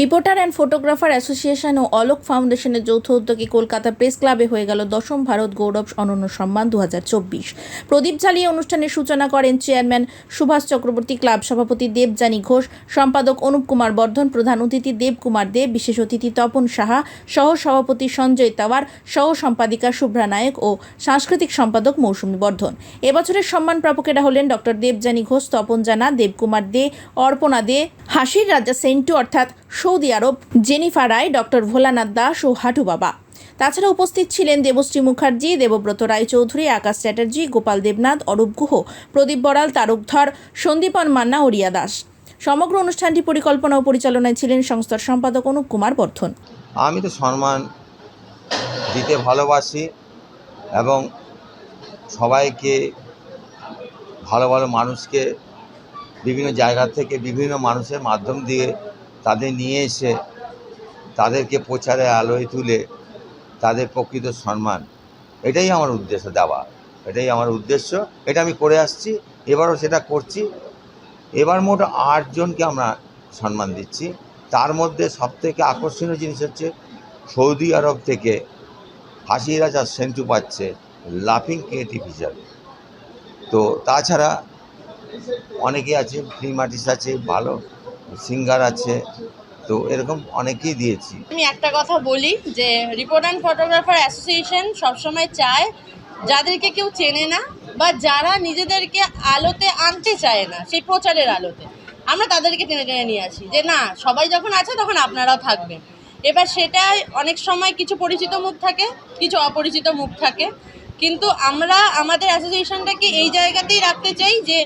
Reporter and photographer association ও অলোক ফাউন্ডেশনের যৌথ উদ্যোগে কলকাতা প্রেস ক্লাবে হয়ে গেল দশম ভারত গৌরব অনন্য সম্মান দু হাজার চব্বিশ। প্রদীপ জ্বালিয়ে অনুষ্ঠানের সূচনা করেন চেয়ারম্যান সুভাষ চক্রবর্তী, ক্লাব সভাপতি দেবযানী ঘোষ, সম্পাদক অনুপ কুমার বর্ধন, প্রধান অতিথি দেব কুমার দেব বিশেষ অতিথি তপন সাহা, সহ সভাপতি সঞ্জয় তাওয়ার, সহ সম্পাদিকা শুভ্রা নায়ক ও সাংস্কৃতিক সম্পাদক মৌসুমী বর্ধন। এবছরের সম্মান প্রাপকেরা হলেন ডক্টর দেবযানী ঘোষ, তপন জানা, দেবকুমার দে, অর্পণা দে, হাসির রাজা সেন্টু, অর্থাৎ Saudi Arab Jennifer Roy, doctor Bholanath Das ও হাটু বাবা। তাছাড়া উপস্থিত ছিলেন দেবশ্রী মুখার্জি, দেবব্রত রায়চৌধুরী, আকাশ চ্যাটার্জি, গোপাল দেবনাথ, অরূপ গুহ, প্রদীপ বড়াল তারক ধর, সন্দীপন মান্না ও রিয়া দাস। সমগ্র অনুষ্ঠানটি পরিকল্পনা ও পরিচালনায় ছিলেন সংস্থার সম্পাদক অনুপ কুমার বর্ধন। আমি তো সম্মান দিতে ভালোবাসি এবং সবাইকে, ভালো ভালো মানুষকে, বিভিন্ন জায়গা থেকে বিভিন্ন মানুষের মাধ্যম দিয়ে তাদের নিয়ে এসে তাদেরকে প্রচারে আলোয় তুলে তাদের প্রকৃত সম্মান, এটাই আমার উদ্দেশ্য দেওয়া, এটাই আমার উদ্দেশ্য, এটা আমি করে আসছি, এবারও সেটা করছি। এবার মোট আটজনকে আমরা সম্মান দিচ্ছি। তার মধ্যে সবথেকে আকর্ষণীয় জিনিস হচ্ছে সৌদি আরব থেকে হাসি রাজা সেন্টু পাচ্ছে লাফিং ক্রিয়েটিভ হিসাবে। তো তাছাড়া অনেকে আছে ফিল্ম আর্টিস্ট আছে, ভালো। সিঙ্গার আছে, তো এরকম অনেকেই দিয়েছি। আমি একটা কথা বলি যে রিপোর্ট অ্যান্ড ফটোগ্রাফার অ্যাসোসিয়েশন সবসময় চায় যাদেরকে কেউ চেনে না বা যারা নিজেদেরকে আলোতে আনতে চায় না, সেই প্রচারের আলোতে। আমরা তাদেরকে টেনে টেনে নিয়ে আসি যে না, সবাই যখন আছে তখন আপনারাও থাকবেন। এবার সেটাই অনেক সময় কিছু পরিচিত মুখ থাকে, কিছু অপরিচিত মুখ থাকে। কিন্তু আমরা আমাদের অ্যাসোসিয়েশনটাকে এই জায়গাতেই রাখতে চাই যে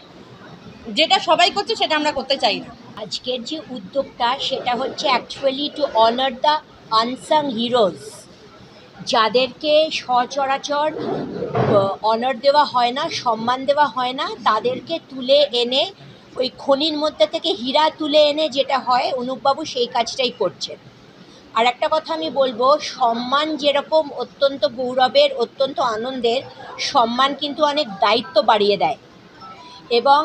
যেটা সবাই করছে সেটা আমরা করতে চাই না। আজকের যে উদ্যোগটা সেটা হচ্ছে actually to honour the unsung heroes যাদেরকে সচরাচর অনার দেওয়া হয় না, সম্মান দেওয়া হয় না, তাদেরকে তুলে এনে, ওই খনির মধ্যে থেকে হীরা তুলে এনে যেটা হয়, অনুপবাবু সেই কাজটাই করছেন। আর একটা কথা আমি বলব, সম্মান যেরকম অত্যন্ত গৌরবের, অত্যন্ত আনন্দের, সম্মান কিন্তু অনেক দায়িত্ব বাড়িয়ে দেয়। এবং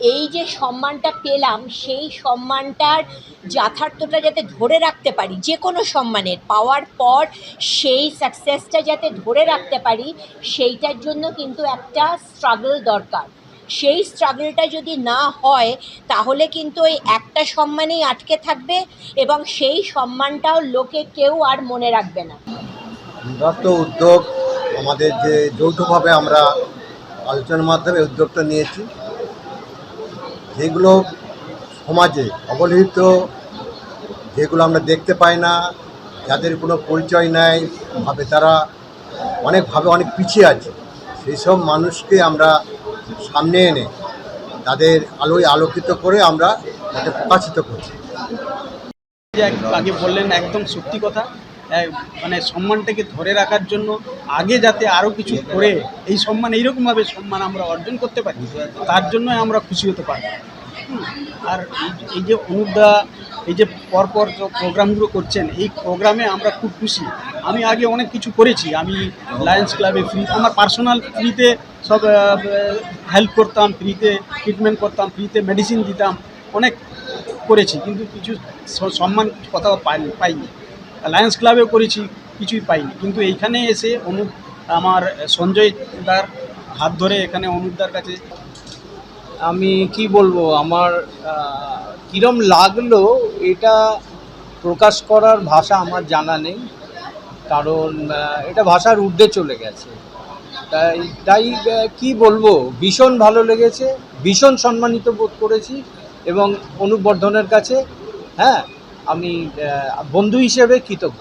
এই যে সম্মানটা পেলাম, সেই সম্মানটার যথার্থটা যাতে ধরে রাখতে পারি, যে কোনো সম্মানের পাওয়ার পর সেই সাকসেসটা যাতে ধরে রাখতে পারি, সেইটার জন্য কিন্তু একটা স্ট্রাগল দরকার। সেই স্ট্রাগলটা যদি না হয়, তাহলে কিন্তু ওই একটা সম্মানেই আটকে থাকবে এবং সেই সম্মানটাও লোকে কেউ আর মনে রাখবে না। উদ্যোগ আমাদের যে যৌথভাবে আমরা আলোচনার মাধ্যমে উদ্যোগটা নিয়েছি। যেগুলো সমাজে অবহেলিত, যেগুলো আমরা দেখতে পাই না, যাদের কোনো পরিচয় নাই, ভাবে তারা অনেকভাবে অনেক পিছিয়ে আছে সেই সব মানুষকে আমরা সামনে এনে তাদের আলোয় আলোকিত করে আমরা তাকে প্রকাশিত করছি। আগে বললেন একদম সত্যি কথা মানে সম্মানটাকে ধরে রাখার জন্য আগে যাতে আরও কিছু করে এই সম্মান, এইরকমভাবে সম্মান আমরা অর্জন করতে পারি, তার জন্য আমরা খুশি হতে পারি। আর এই- যে অনুদা এই যে পরপর যে প্রোগ্রামগুলো করছেন, এই প্রোগ্রামে আমরা খুব খুশি। আমি আগে অনেক কিছু করেছি, আমি লায়ন্স ক্লাবে ফ্রি আমার পার্সোনাল ফ্রিতে সব হেল্প করতাম ফ্রিতে ট্রিটমেন্ট করতাম ফ্রিতে মেডিসিন দিতাম, অনেক করেছি, কিন্তু কিছু সম্মান পাইনি পাইনি। লায়ন্স ক্লাবেও করেছি, কিছুই পাইনি। কিন্তু এইখানে এসে অনুপ, আমার সঞ্জয় দার হাত ধরে এখানে অনুপদার কাছে আমি কি বলব, আমার কিরম লাগল এটা প্রকাশ করার ভাষা আমার জানা নেই। কারণ এটা ভাষার ঊর্ধ্বে চলে গেছে। তাই তাই কি বলব, ভীষণ ভালো লেগেছে, ভীষণ সম্মানিত বোধ করেছি এবং অনুবর্ধনের কাছে হ্যাঁ আমি বন্ধু হিসেবে কৃতজ্ঞ।